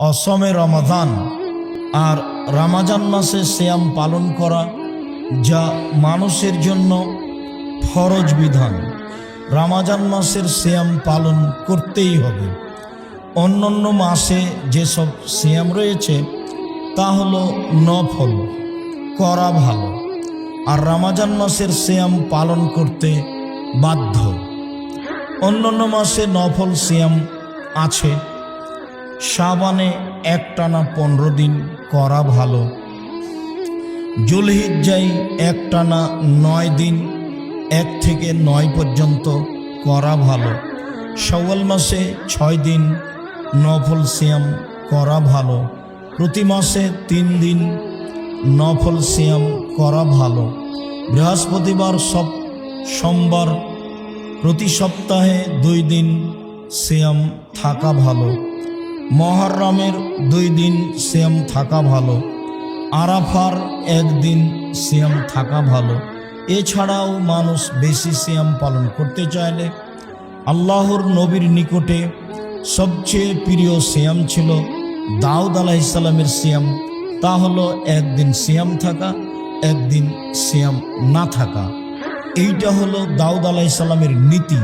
অসমে রমাদান আর রামাজান মাসে শ্যাম পালন করা যা মানুষের জন্য ফরজ বিধান। রামাজান মাসের শ্যাম পালন করতেই হবে। অন্যান্য মাসে যেসব শ্যাম রয়েছে, তা হলো নফল, করা ভালো। আর রামাজান মাসের শ্যাম পালন করতে বাধ্য। অন্যান্য মাসে নফল শ্যাম আছে। সাবানে একটানা পনেরো দিন করা ভালো। জুলহিজ্জাই একটানা নয় দিন, এক থেকে নয় পর্যন্ত করা ভালো। সওয়াল মাসে ছয় দিন, নফল সিয়াম করা ভালো। প্রতি মাসে তিন দিন, নফল সিয়াম করা ভালো। বৃহস্পতিবার সব, সোমবার প্রতি সপ্তাহে দুই দিন সিয়াম থাকা ভালো। মহরমের দুই দিন সিয়াম থাকা ভালো। আরাফার একদিন সিয়াম থাকা ভালো। এছাড়াও মানুষ বেশি সিয়াম পালন করতে চাইলে আল্লাহর নবীর নিকটে সবচেয়ে প্রিয় সিয়াম ছিল দাউদ আলাহ ইসলামের সিয়াম। তা হলো একদিন সিয়াম থাকা, একদিন সিয়াম না থাকা। এইটা হলো দাউদ আলাহ ইসলামের নীতি।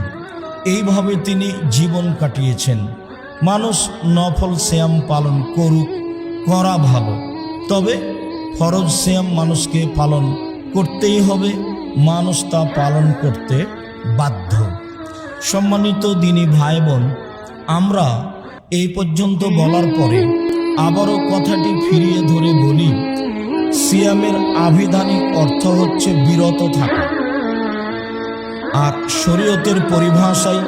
এইভাবে তিনি জীবন কাটিয়েছেন। মানুষ নফল শ্যাম পালন করুক, করা ভালো। তবে ফরজ শ্যাম মানুষকে পালন করতেই হবে, মানুষ তা পালন করতে বাধ্য। সম্মানিত দিনী ভাই বোন আমরা এই পর্যন্ত বলার পরে আবারও কথাটি ফিরিয়ে ধরে বলি, সিয়ামের আভিধানিক অর্থ হচ্ছে বিরত থাকা। আর শরীয়তের পরিভাষায়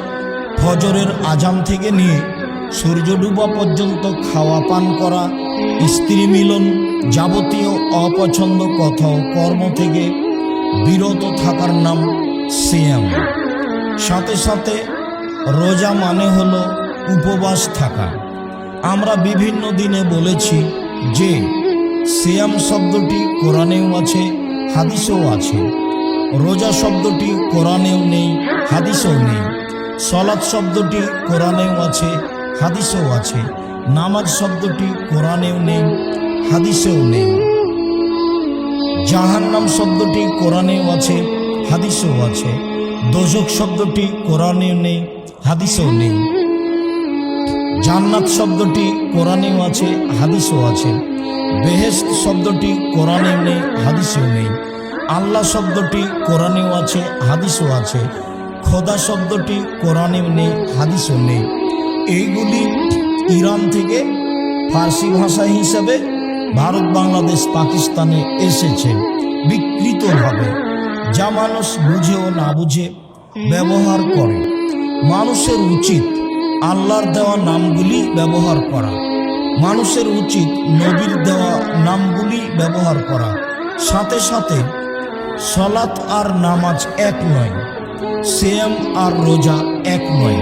ফজরের আজাম থেকে নিয়ে সূর্য ডুবা পর্যন্ত খাওয়া পান করা, স্ত্রী মিলন যাবতীয় অপছন্দ কথা কর্ম থেকে বিরত থাকার নাম সিয়াম। সাথে সাথে রোজা মানে হলো উপবাস থাকা। আমরা বিভিন্ন দিনে বলেছি যে, সিয়াম শব্দটি কোরআনেও আছে, হাদিসেও আছে। রোজা শব্দটি কোরআনেও নেই, হাদিসেও নেই। সলাদ শব্দটি কোরআনেও আছে হাদিসেও আছে, নামাজ শব্দটি কোরআনেও নেই, হাদিসেও নেই। জাহান্নাম শব্দটি কোরআনেও আছে, হাদিসেও আছে। দোজক শব্দটি কোরআনেও নেই, হাদিসেও নেই। জান্নাত শব্দটি কোরআনেও আছে, হাদিসেও আছে। বেহেস্ত শব্দটি কোরআনেও নেই, হাদিসেও নেই। আল্লাহ শব্দটি কোরআনেও আছে, হাদিসও আছে। খোদা শব্দটি কোরআনেও নেই, হাদিসও নেই। এইগুলি ইরান থেকে ফার্সি ভাষা হিসাবে ভারত, বাংলাদেশ, পাকিস্তানে এসেছে বিকৃতভাবে যা মানুষ বুঝে ও না বুঝে ব্যবহার করে। মানুষের উচিত আল্লাহর দেওয়া নামগুলি ব্যবহার করা। মানুষের উচিত নবীর দেওয়া নামগুলি ব্যবহার করা। সাথে সাথে সলাৎ আর নামাজ এক নয়, সেয়াম আর রোজা এক নয়।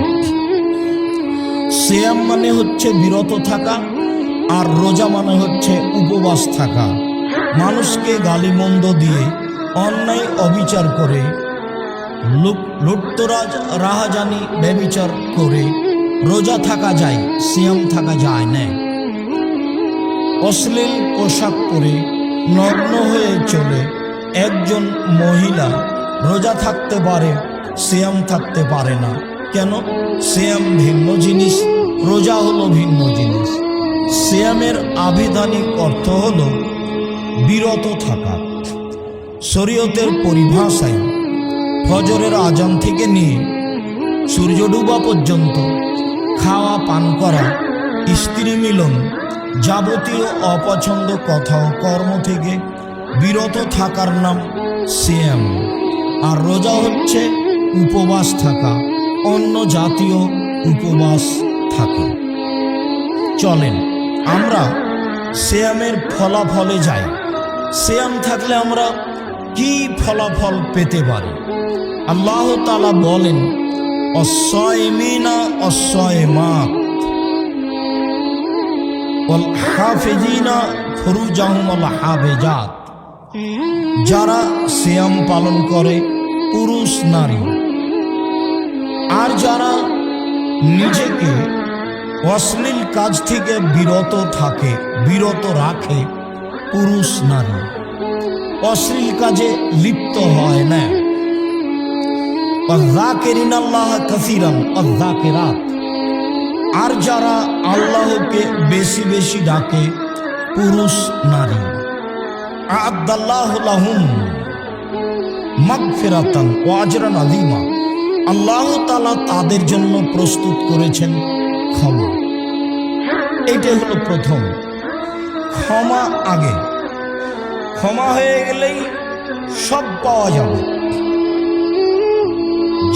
সেয়াম মানে হচ্ছে বিরত থাকা আর রোজা মানে হচ্ছে উপবাস থাকা। মানুষকে গালিমন্দ দিয়ে অন্যায় অবিচার করে লুটতরাজ, রাহাজানি, ব্যবিচার করে। রোজা থাকা যায়, সিয়াম থাকা যায় না। অশ্লীল পোশাক পরে নগ্ন হয়ে চলে একজন মহিলা। রোজা থাকতে পারে, সিয়াম থাকতে পারে না। কেন? সিয়াম ভিন্ন জিনিস, রোজা হলো ভিন্ন জিনিস। সিয়ামের আবিধানিক অর্থ হল বিরত থাকা। শরীয়তের পরিভাষায় ফজরের আজান থেকে নিয়ে সূর্য ডুবা পর্যন্ত খাওয়া, পান করা, স্ত্রী মিলন যাবতীয় অপছন্দ কথা ও কর্ম থেকে বিরত থাকার নাম সিয়াম। আর রোজা হচ্ছে উপবাস থাকা। অন্য জাতীয় উপবাস থাকে। চলেন, আমরা শ্যামের ফলাফলে যাই। শ্যাম থাকলে আমরা কি ফলাফল পেতে পারি? আল্লাহ তালা বলেন অসয়মিনা অসয়মাত হাফেজিনা যারা শ্যাম পালন করে, পুরুষ নারী। আর যারা নিজেকে অশ্লীল কাজ থেকে বিরত থাকে বিরত রাখে পুরুষ নারী অশ্লীল কাজে লিপ্ত হয় না অজাকেরিন আল্লাহ কাসিরান অজাকেরাত আর যারা আল্লাহকে বেশি বেশি ডাকে পুরুষ নারী আদাল্লাহ লাহুম মাগফিরাতান ও আজরান আলিমা আল্লাহ তালা তাদের জন্য প্রস্তুত করেছেন ক্ষমা। এইটাই হলো প্রথম। ক্ষমা আগে। ক্ষমা হয়ে গেলেই সব পাওয়া যাবে।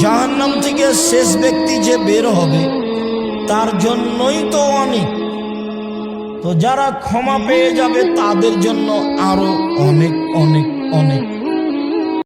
জাহান্নাম থেকে শেষ ব্যক্তি যে বের হবে, তার জন্যই তো অনেক। তো যারা ক্ষমা পেয়ে যাবে, তাদের জন্য আরও অনেক অনেক অনেক।